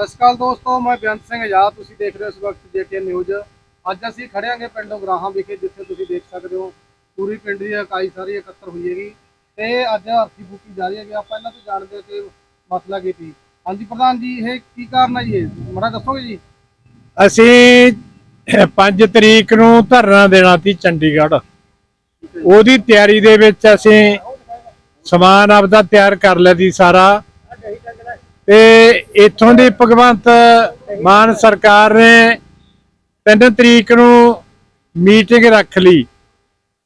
ਸਤਿ ਸ਼੍ਰੀ ਅਕਾਲ ਦੋਸਤੋ, ਮੈਂ ਬੇਅੰਤ ਸਿੰਘ ਆਜ਼ਾਦ, ਤੁਸੀਂ ਦੇਖ ਰਹੇ ਹੋ ਇਸ ਵਕਤ ਜੇਕੇ ਨਿਊਜ਼। ਅੱਜ ਅਸੀਂ ਖੜੇ ਹਾਂਗੇ ਪਿੰਡ ਗਰਾਹਾਂ ਵਿਖੇ, ਜਿੱਥੇ ਤੁਸੀਂ ਦੇਖ ਸਕਦੇ ਹੋ, ਪੂਰੀ ਪਿੰਡ ਦੀ ਇਕਾਈ ਸਾਰੀ ਇਕੱਤਰ ਹੋਈ ਹੈਗੀ। ਤੇ ਅੱਜ ਅਰਥੀ ਫੂਕੀ ਜਾ ਰਹੀ ਹੈਗੀ, ਆਪਾਂ ਇਹਨਾਂ ਤੋਂ ਜਾਣਦੇ ਕਿ ਮਸਲਾ ਕੀ ਸੀ। ਹਾਂਜੀ ਪ੍ਰਧਾਨ ਜੀ, ਇਹ ਕੀ ਕਾਰਨ ਹੈ ਜੀ ਇਹ? ਮੜਾ ਦੱਸੋਗੇ ਜੀ? ਅਸੀਂ 5 ਤਰੀਕ ਨੂੰ ਧਰਨਾ ਦੇਣਾ ਸੀ ਚੰਡੀਗੜ੍ਹ। ਉਹਦੀ ਤਿਆਰੀ ਦੇ ਵਿੱਚ ਅਸੀਂ ਸਮਾਨ ਆਪਦਾ ਤਿਆਰ ਕਰ ਲਿਆ ਸੀ ਸਾਰਾ। ਤੇ ਇੱਥੋਂ ਦੀ ਭਗਵੰਤ ਮਾਨ ਸਰਕਾਰ ਨੇ 3 ਤਰੀਕ ਨੂੰ ਮੀਟਿੰਗ ਰੱਖ ਲਈ।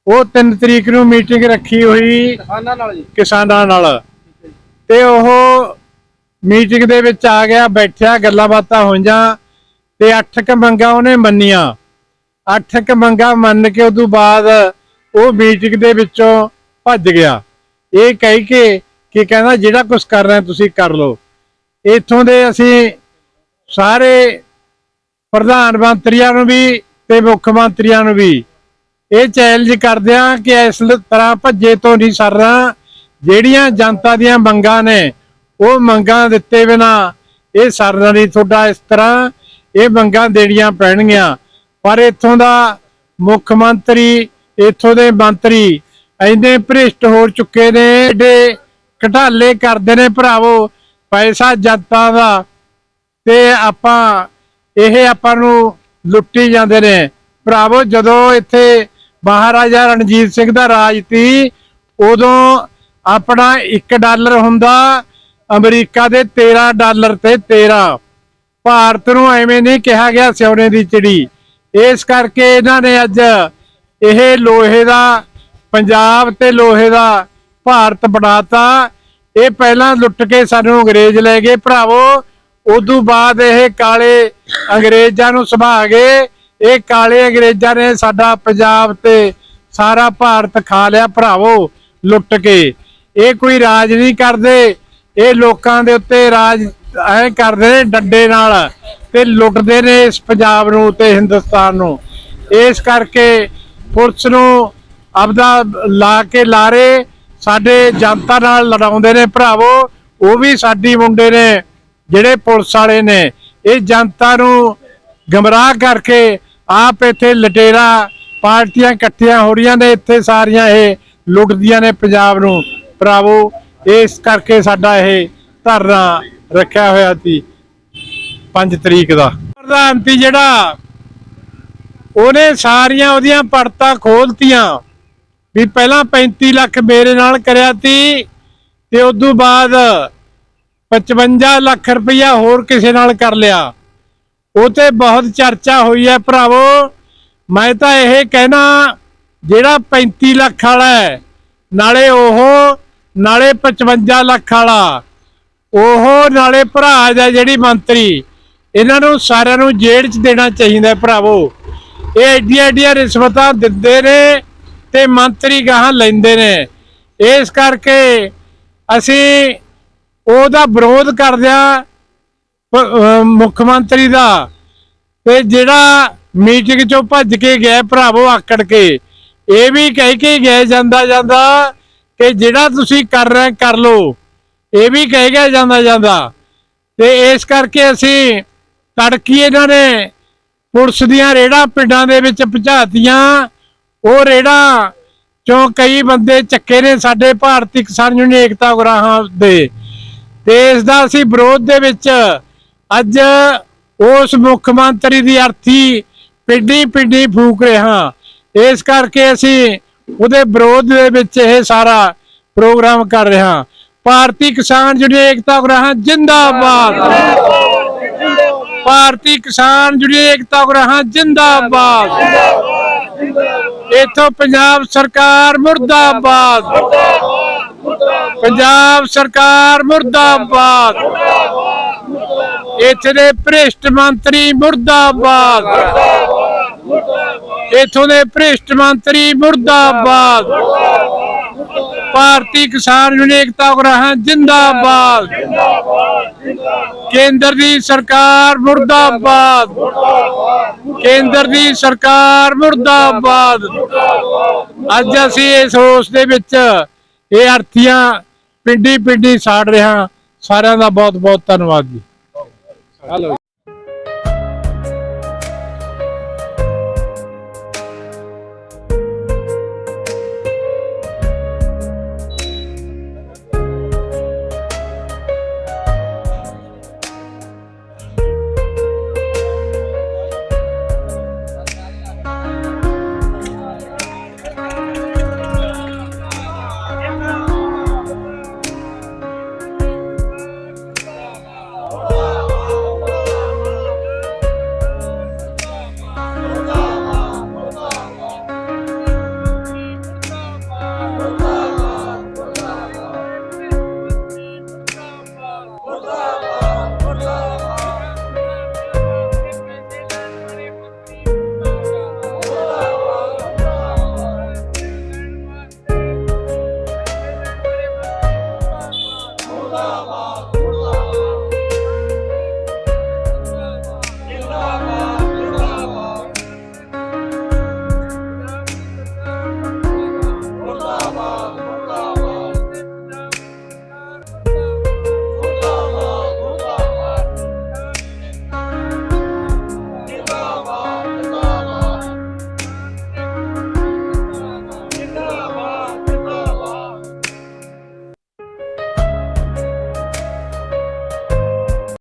ਉਹ 3 ਤਰੀਕ ਨੂੰ ਮੀਟਿੰਗ ਰੱਖੀ ਹੋਈ ਕਿਸਾਨਾਂ ਨਾਲ ਜੀ। ਕਿਸਾਨਾਂ ਨਾਲ। ਤੇ ਉਹ ਮੀਟਿੰਗ ਦੇ ਵਿੱਚ ਆ ਗਿਆ ਬੈਠਿਆ ਗੱਲਾਂ ਬਾਤਾਂ ਹੋਈਆਂ ਤੇ ਅੱਠ ਕ ਮੰਗਾਂ ਉਹਨੇ ਮੰਨੀਆਂ। ਅੱਠ ਕ ਮੰਗਾਂ ਮੰਨ ਕੇ ਉਦੋਂ ਬਾਅਦ ਉਹ ਮੀਟਿੰਗ ਦੇ ਵਿੱਚੋਂ ਭੱਜ ਗਿਆ। ਇਹ ਕਹਿ ਕੇ ਕਿ ਕਹਿੰਦਾ ਜਿਹੜਾ ਕੁਝ ਕਰਨਾ ਤੁਸੀਂ ਕਰ ਲਓ। ਇੱਥੋਂ ਦੇ ਅਸੀਂ ਸਾਰੇ ਪ੍ਰਧਾਨ ਮੰਤਰੀਆਂ ਨੂੰ ਵੀ ਤੇ ਮੁੱਖ ਮੰਤਰੀਆਂ ਨੂੰ ਵੀ ਇਹ ਚੈਲੰਜ ਕਰਦੇ ਆ ਕਿ ਇਸ ਤਰ੍ਹਾਂ ਭੱਜੇ ਤੋਂ ਨਹੀਂ ਸਰਨਾ। ਜਿਹੜੀਆਂ ਜਨਤਾ ਦੀਆਂ ਮੰਗਾਂ ਨੇ, ਉਹ ਮੰਗਾਂ ਦਿੱਤੇ ਬਿਨਾ ਇਹ ਸਰਨਾ ਨਹੀਂ ਤੁਹਾਡਾ ਇਸ ਤਰ੍ਹਾਂ। ਇਹ ਮੰਗਾਂ ਦੇਣੀਆਂ ਪੈਣਗੀਆਂ। ਪਰ ਇੱਥੋਂ ਦਾ ਮੁੱਖ ਮੰਤਰੀ, ਇੱਥੋਂ ਦੇ ਮੰਤਰੀ ਇੰਨੇ ਭ੍ਰਿਸ਼ਟ ਹੋ ਚੁੱਕੇ ਨੇ, ਏਡੇ ਘਟਾਲੇ ਕਰਦੇ ਨੇ ਭਰਾਵੋ। ਪੈਸਾ ਜਨਤਾ ਦਾ ਤੇ ਆਪਾਂ, ਇਹ ਆਪਾਂ ਨੂੰ ਲੁੱਟੀ ਜਾਂਦੇ ਨੇ। ਭਰਾਵੋ, ਜਦੋਂ ਇੱਥੇ ਮਹਾਰਾਜਾ ਰਣਜੀਤ ਸਿੰਘ ਦਾ ਰਾਜ ਸੀ, ਉਦੋਂ ਆਪਣਾ 1 ਡਾਲਰ ਹੁੰਦਾ, ਅਮਰੀਕਾ ਦੇ 13 ਡਾਲਰ ਤੇ 13 ਭਾਰਤ ਨੂੰ ਐਵੇਂ ਨਹੀਂ ਕਿਹਾ ਗਿਆ ਸਿਉਣੇ ਦੀ ਚਿੜੀ। ਇਸ ਕਰਕੇ ਇਹਨਾਂ ਨੇ ਅੱਜ ਇਹ ਲੋਹੇ ਦਾ, ਪੰਜਾਬ ਤੇ ਲੋਹੇ ਦਾ ਭਾਰਤ ਬਣਾਤਾ। ਇਹ ਪਹਿਲਾਂ ਲੁੱਟ ਕੇ ਸਾਨੂੰ ਅੰਗਰੇਜ਼ ਲੈ ਗਏ ਭਰਾਵੋ, ਉਦੋਂ ਬਾਅਦ ਇਹ ਕਾਲੇ ਅੰਗਰੇਜ਼ਾਂ ਨੂੰ ਸੁਭਾ ਗਏ। ਇਹ ਕਾਲੇ ਅੰਗਰੇਜ਼ਾਂ ਨੇ ਸਾਡਾ ਪੰਜਾਬ ਤੇ ਸਾਰਾ ਭਾਰਤ ਖਾ ਲਿਆ ਭਰਾਵੋ, ਲੁੱਟ ਕੇ। ਇਹ ਕੋਈ ਰਾਜ ਨਹੀਂ ਕਰਦੇ। ਇਹ ਲੋਕਾਂ ਦੇ ਉੱਤੇ ਰਾਜ ਐ ਕਰਦੇ ਨੇ ਡੰਡੇ ਨਾਲ ਤੇ ਲੁੱਟਦੇ ਨੇ ਇਸ ਪੰਜਾਬ ਨੂੰ ਤੇ ਹਿੰਦੁਸਤਾਨ ਨੂੰ। ਇਸ ਕਰਕੇ ਪੁਲਿਸ ਨੂੰ ਆਪਦਾ ਲਾ ਕੇ ਲਾਰੇ ਸਾਡੇ ਜਨਤਾ ਨਾਲ ਲੜਾਉਂਦੇ ਨੇ ਭਰਾਵੋ, ਉਹ ਵੀ ਸਾਡੀ ਮੁੰਡੇ ਨੇ, ਜਿਹੜੇ ਪੁਲਿਸ ਵਾਲੇ ਨੇ। ਇਹ ਜਨਤਾ ਨੂੰ ਗਮਰਾਹ ਕਰਕੇ ਆਪ ਇੱਥੇ ਲਟੇਰਾ ਪਾਰਟੀਆਂ ਇਕੱਠੀਆਂ ਹੋ ਰਹੀਆਂ ਨੇ, ਇੱਥੇ ਸਾਰੀਆਂ ਇਹ ਲੁੱਟਦੀਆਂ ਨੇ ਪੰਜਾਬ ਨੂੰ। ਭਰਾਵੋ, ਇਸ ਕਰਕੇ ਸਾਡਾ ਇਹ ਧਰਨਾ ਰੱਖਿਆ ਹੋਇਆ ਸੀ 5 ਤਰੀਕ ਦਾ। ਪ੍ਰਧਾਨ ਸੀ ਜਿਹੜਾ, ਉਹਨੇ ਸਾਰੀਆਂ ਉਹਦੀਆਂ ਪੜਤਾਂ ਖੋਲਤੀਆਂ। ਵੀ ਪਹਿਲਾਂ 35 ਲੱਖ ਮੇਰੇ ਨਾਲ ਕਰਿਆ ਸੀ ਤੇ ਉਸ ਤੋਂ ਬਾਅਦ 55 ਲੱਖ ਰੁਪਇਆ ਹੋਰ ਕਿਸੇ ਨਾਲ ਕਰ ਲਿਆ। ਉਹ ਤੇ ਬਹੁਤ ਚਰਚਾ ਹੋਈ ਹੈ ਭਰਾਵੋ। ਮੈਂ ਤਾਂ ਇਹ ਕਹਿਣਾ, ਜਿਹੜਾ 35 ਲੱਖ ਵਾਲਾ ਹੈ, ਨਾਲੇ ਉਹ, ਨਾਲੇ 55 ਲੱਖ ਵਾਲਾ, ਉਹ ਨਾਲੇ ਭਰਾ ਦਾ ਜਿਹੜੀ ਮੰਤਰੀ, ਇਹਨਾਂ ਨੂੰ ਸਾਰਿਆਂ ਨੂੰ ਜੇਲ੍ਹ 'ਚ ਦੇਣਾ ਚਾਹੀਦਾ ਭਰਾਵੋ। ਇਹ ਐਡੀਆਂ ਐਡੀਆਂ ਰਿਸ਼ਵਤਾਂ ਦਿੰਦੇ ਨੇ ਤੇ ਮੰਤਰੀ ਗਾਹਾਂ ਲੈਂਦੇ ਨੇ। ਇਸ ਕਰਕੇ ਅਸੀਂ ਉਹਦਾ ਵਿਰੋਧ ਕਰਦਿਆਂ ਪ- ਮੁੱਖ ਮੰਤਰੀ ਦਾ। ਤੇ ਜਿਹੜਾ ਮੀਟਿੰਗ ਚੋਂ ਭੱਜ ਕੇ ਗਏ ਭਰਾਵੋ ਆਕੜ ਕੇ, ਇਹ ਵੀ ਕਹਿ ਕੇ ਗਿਆ ਜਾਂਦਾ ਜਾਂਦਾ ਕਿ ਜਿਹੜਾ ਤੁਸੀਂ ਕਰ ਰਹੇ, ਕਰ ਲਓ। ਇਹ ਵੀ ਕਹਿ ਗਿਆ ਜਾਂਦਾ ਜਾਂਦਾ। ਤੇ ਇਸ ਕਰਕੇ ਅਸੀਂ ਤੜਕੀ ਇਹਨਾਂ ਨੇ ਪੁਲਿਸ ਦੀਆਂ ਰੇੜਾਂ ਪਿੰਡਾਂ ਦੇ ਵਿੱਚ ਪਹੁੰਚਾਤੀਆਂ ਉਹ ਰੇੜਾਂ ਚੋਂ ਕਈ ਬੰਦੇ ਚੱਕੇ ਨੇ ਸਾਡੇ ਭਾਰਤੀ ਕਿਸਾਨ ਯੂਨੀਅਨ ਏਕਤਾ ਗਰਾਹਾਂ ਦੇ। ਤੇ ਇਸ ਦਾ ਅਸੀਂ ਵਿਰੋਧ ਦੇ ਵਿੱਚ ਅੱਜ ਉਸ ਮੁੱਖ ਮੰਤਰੀ ਦੀ ਅਰਥੀ ਪਿੰਡੀ ਪਿੰਡੀ ਫੂਕ ਰਿਹਾ ਇਸ ਕਰਕੇ ਅਸੀਂ ਉਹਦੇ ਵਿਰੋਧ ਦੇ ਵਿੱਚ ਇਹ ਸਾਰਾ ਪ੍ਰੋਗਰਾਮ ਕਰ ਰਿਹਾ ਭਾਰਤੀ ਕਿਸਾਨ ਯੂਨੀਅਨ ਏਕਤਾ ਗਰਾਹਾਂ ਜਿੰਦਾਬਾਦ। ਭਾਰਤੀ ਕਿਸਾਨ ਯੂਨੀਅਨ ਏਕਤਾ ਗਰਾਹਾਂ ਜਿੰਦਾਬਾਦ। ਇਥੋਂ ਪੰਜਾਬ ਸਰਕਾਰ ਮੁਰਦਾਬਾਦ। ਪੰਜਾਬ ਸਰਕਾਰ ਮੁਰਦਾਬਾਦ। ਇੱਥੇ ਦੇ ਭ੍ਰਿਸ਼ਟ ਮੰਤਰੀ ਮੁਰਦਾਬਾਦ। ਇਥੋਂ ਦੇ ਭ੍ਰਿਸ਼ਟ ਮੰਤਰੀ ਮੁਰਦਾਬਾਦ। ਭਾਰਤੀ ਕਿਸਾਨ ਯੂਨੀਅਨ ਏਕਤਾ ਜਿੰਦਾਬਾਦ। ਕੇਂਦਰ ਦੀ ਸਰਕਾਰ ਮੁਰਦਾਬਾਦ। ਕੇਂਦਰ ਦੀ ਸਰਕਾਰ ਮੁਰਦਾਬਾਦ। ਅੱਜ ਅਸੀਂ ਇਸ ਹੋਸ ਦੇ ਵਿੱਚ ਇਹ ਅਰਥੀਆਂ ਪਿੰਡੀ ਪਿੰਡੀ ਸਾੜ ਰਹੇ ਹਾਂ। ਸਾਰਿਆਂ ਦਾ ਬਹੁਤ ਬਹੁਤ ਧੰਨਵਾਦ ਜੀ। ਹਲੋ